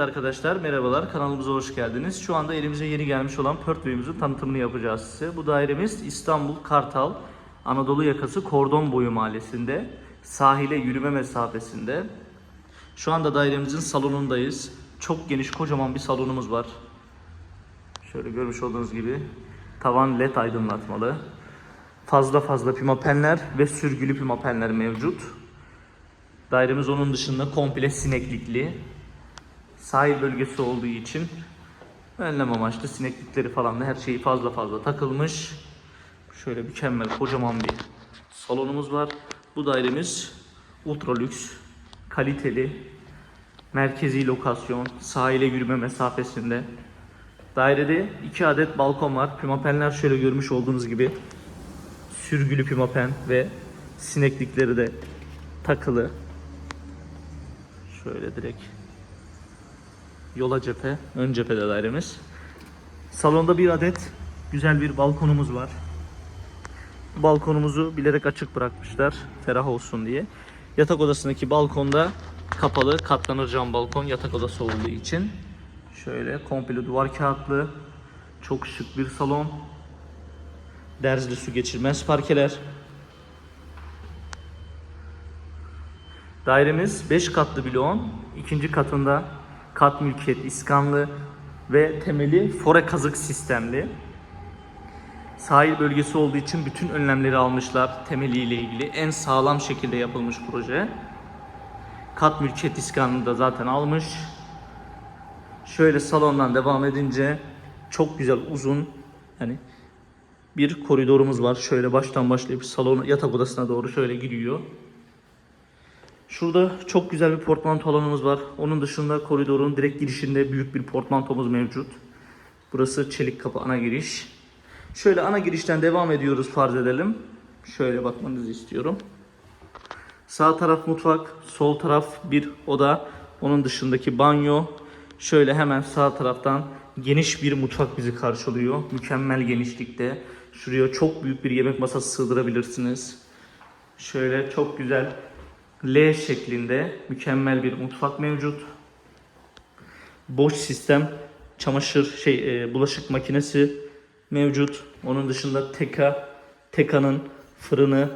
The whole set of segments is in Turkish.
Arkadaşlar merhabalar kanalımıza hoş geldiniz. Şu anda elimize yeni gelmiş olan Pörtlüğümüzün tanıtımını yapacağız size. Bu dairemiz İstanbul Kartal Anadolu yakası Kordon Boyu mahallesinde sahile yürüme mesafesinde. Şu anda dairemizin salonundayız. Çok geniş kocaman bir salonumuz var. Şöyle görmüş olduğunuz gibi tavan led aydınlatmalı. Fazla fazla pimapenler ve sürgülü pimapenler mevcut. Dairemiz onun dışında komple sineklikli. Sahil bölgesi olduğu için önlem amaçlı sineklikleri falan da her şeyi fazla fazla takılmış. Şöyle mükemmel kocaman bir salonumuz var. Bu dairemiz ultra lüks, kaliteli, merkezi lokasyon, sahile yürüme mesafesinde. Dairede iki adet balkon var. Pimapenler şöyle görmüş olduğunuz gibi sürgülü pimapen ve sineklikleri de takılı. Şöyle direkt yola cephe, ön cephede dairemiz. Salonda bir adet güzel bir balkonumuz var. Balkonumuzu bilerek açık bırakmışlar ferah olsun diye. Yatak odasındaki balkonda kapalı katlanır cam balkon yatak odası olduğu için. Şöyle komple duvar kağıtlı. Çok şık bir salon. Derzli su geçirmez parkeler. Dairemiz 5 katlı bloğun ikinci katında kat mülkiyet iskanlı ve temeli fore kazık sistemli. Sahil bölgesi olduğu için bütün önlemleri almışlar temeliyle ilgili. En sağlam şekilde yapılmış proje. Kat mülkiyet iskanını da zaten almış. Şöyle salondan devam edince çok güzel uzun yani bir koridorumuz var. Şöyle baştan başlayıp salon yatak odasına doğru şöyle gidiyor. Şurada çok güzel bir portmanto alanımız var. Onun dışında koridorun direkt girişinde büyük bir portmantomuz mevcut. Burası çelik kapı ana giriş. Şöyle ana girişten devam ediyoruz farz edelim. Şöyle bakmanızı istiyorum. Sağ taraf mutfak, sol taraf bir oda. Onun dışındaki banyo. Şöyle hemen sağ taraftan geniş bir mutfak bizi karşılıyor. Mükemmel genişlikte. Şuraya çok büyük bir yemek masası sığdırabilirsiniz. Şöyle çok güzel L şeklinde mükemmel bir mutfak mevcut. Boş sistem çamaşır şey e, bulaşık makinesi mevcut. Onun dışında Teka Teka'nın fırını,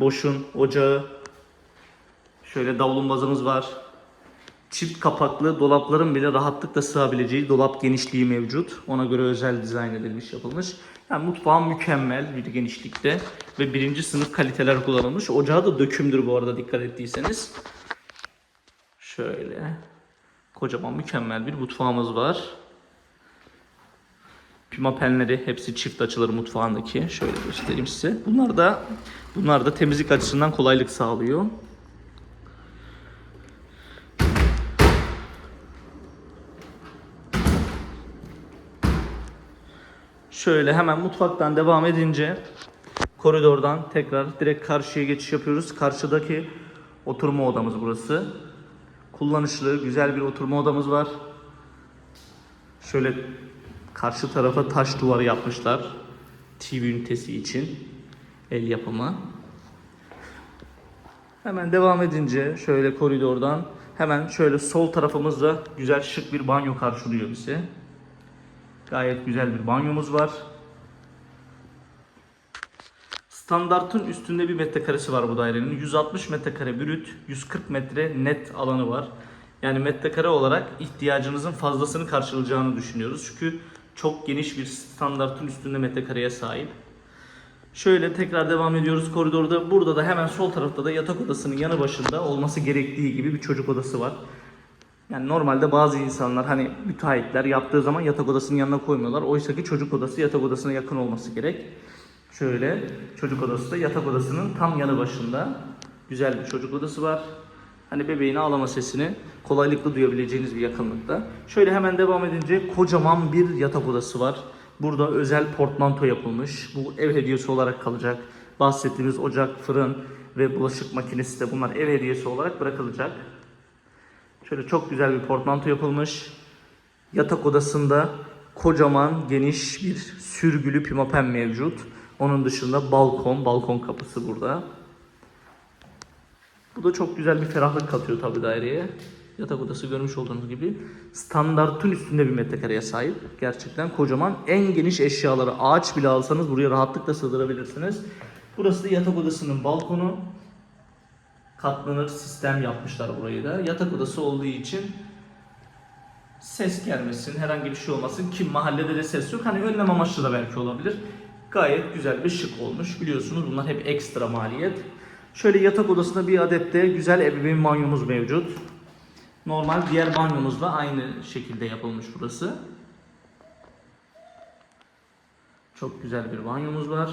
boşun ocağı. Şöyle davlumbazımız var. Çift kapaklı dolapların bile rahatlıkla sığabileceği dolap genişliği mevcut. Ona göre özel dizayn edilmiş, yapılmış. Yani mutfağın mükemmel bir genişlikte ve birinci sınıf kaliteler kullanılmış. Ocağı da dökümdür bu arada dikkat ettiyseniz. Şöyle kocaman mükemmel bir mutfağımız var. Pimapenleri hepsi çift açılır mutfağındaki. Şöyle göstereyim size. Bunlar da bunlar da temizlik açısından kolaylık sağlıyor. Şöyle hemen mutfaktan devam edince koridordan tekrar direkt karşıya geçiş yapıyoruz. Karşıdaki oturma odamız burası. Kullanışlı, güzel bir oturma odamız var. Şöyle karşı tarafa taş duvarı yapmışlar. TV ünitesi için. El yapımı. Hemen devam edince şöyle koridordan hemen şöyle sol tarafımızda güzel şık bir banyo karşılıyor bizi. Gayet güzel bir banyomuz var. Standartın üstünde bir metrekaresi var bu dairenin. 160 metrekare brüt, 140 metre net alanı var. Yani metrekare olarak ihtiyacınızın fazlasını karşılayacağını düşünüyoruz. Çünkü çok geniş bir standartın üstünde metrekareye sahip. Şöyle tekrar devam ediyoruz koridorda. Burada da hemen sol tarafta da yatak odasının yanı başında olması gerektiği gibi bir çocuk odası var. Yani normalde bazı insanlar hani müteahhitler yaptığı zaman yatak odasının yanına koymuyorlar. Oysa ki çocuk odası yatak odasına yakın olması gerek. Şöyle çocuk odası da yatak odasının tam yanı başında. Güzel bir çocuk odası var. Hani bebeğin ağlama sesini kolaylıkla duyabileceğiniz bir yakınlıkta. Şöyle hemen devam edince kocaman bir yatak odası var. Burada özel portmanto yapılmış. Bu ev hediyesi olarak kalacak. Bahsettiğimiz ocak, fırın ve bulaşık makinesi de bunlar ev hediyesi olarak bırakılacak. Şöyle çok güzel bir portmanto yapılmış. Yatak odasında kocaman geniş bir sürgülü pimapen mevcut. Onun dışında balkon, balkon kapısı burada. Bu da çok güzel bir ferahlık katıyor tabii daireye. Yatak odası görmüş olduğunuz gibi standartın üstünde bir metrekareye sahip. Gerçekten kocaman. En geniş eşyaları ağaç bile alsanız buraya rahatlıkla sığdırabilirsiniz. Burası da yatak odasının balkonu. Katlanır sistem yapmışlar burayı da. Yatak odası olduğu için ses gelmesin, herhangi bir şey olmasın ki mahallede de ses yok. Hani önlem amaçlı da belki olabilir. Gayet güzel bir şık olmuş. Biliyorsunuz bunlar hep ekstra maliyet. Şöyle yatak odasında bir adet de güzel ebeveyn banyomuz mevcut. Normal diğer banyomuzla aynı şekilde yapılmış burası. Çok güzel bir banyomuz var.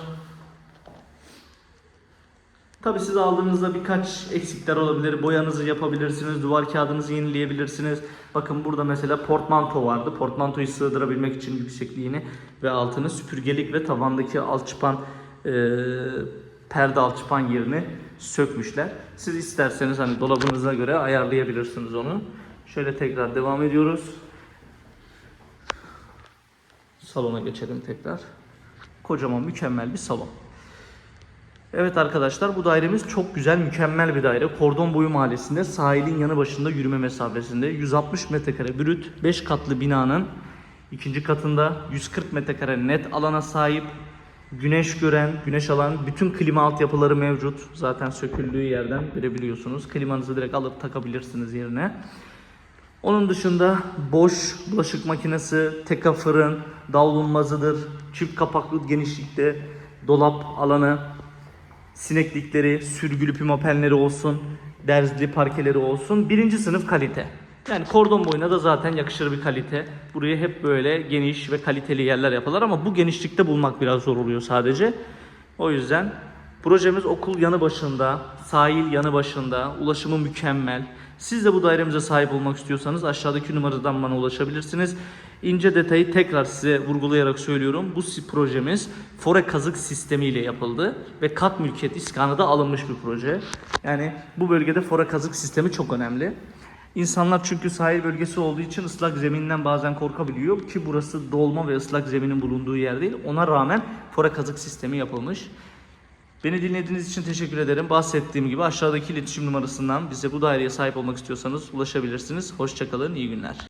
Tabi siz aldığınızda birkaç eksikler olabilir. Boyanızı yapabilirsiniz, duvar kağıdınızı yenileyebilirsiniz. Bakın burada mesela portmanto vardı. Portmantoyu sığdırabilmek için yüksekliğini ve altını süpürgelik ve tavandaki alçıpan e, perde alçıpan yerini sökmüşler. Siz isterseniz hani dolabınıza göre ayarlayabilirsiniz onu. Şöyle tekrar devam ediyoruz. Salona geçelim tekrar. Kocaman mükemmel bir salon. Evet arkadaşlar bu dairemiz çok güzel mükemmel bir daire. Kordon boyu mahallesinde sahilin yanı başında yürüme mesafesinde 160 metrekare brüt 5 katlı binanın ikinci katında 140 metrekare net alana sahip. Güneş gören, güneş alan bütün klima altyapıları mevcut. Zaten söküldüğü yerden görebiliyorsunuz. Klimanızı direkt alıp takabilirsiniz yerine. Onun dışında boş bulaşık makinesi, teka fırın, davlumbazıdır, çift kapaklı genişlikte dolap alanı, sineklikleri, sürgülü pimapenleri olsun, derzli parkeleri olsun. Birinci sınıf kalite. Yani kordon boyuna da zaten yakışır bir kalite. Buraya hep böyle geniş ve kaliteli yerler yapılır ama bu genişlikte bulmak biraz zor oluyor sadece. O yüzden projemiz okul yanı başında, sahil yanı başında, ulaşımı mükemmel. Siz de bu dairemize sahip olmak istiyorsanız aşağıdaki numaradan bana ulaşabilirsiniz. İnce detayı tekrar size vurgulayarak söylüyorum. Bu projemiz fore kazık sistemiyle yapıldı ve kat mülkiyet iskanı da alınmış bir proje. Yani bu bölgede fore kazık sistemi çok önemli. İnsanlar çünkü sahil bölgesi olduğu için ıslak zeminden bazen korkabiliyor ki burası dolma ve ıslak zeminin bulunduğu yer değil. Ona rağmen fore kazık sistemi yapılmış. Beni dinlediğiniz için teşekkür ederim. Bahsettiğim gibi aşağıdaki iletişim numarasından bize bu daireye sahip olmak istiyorsanız ulaşabilirsiniz. Hoşçakalın, iyi günler.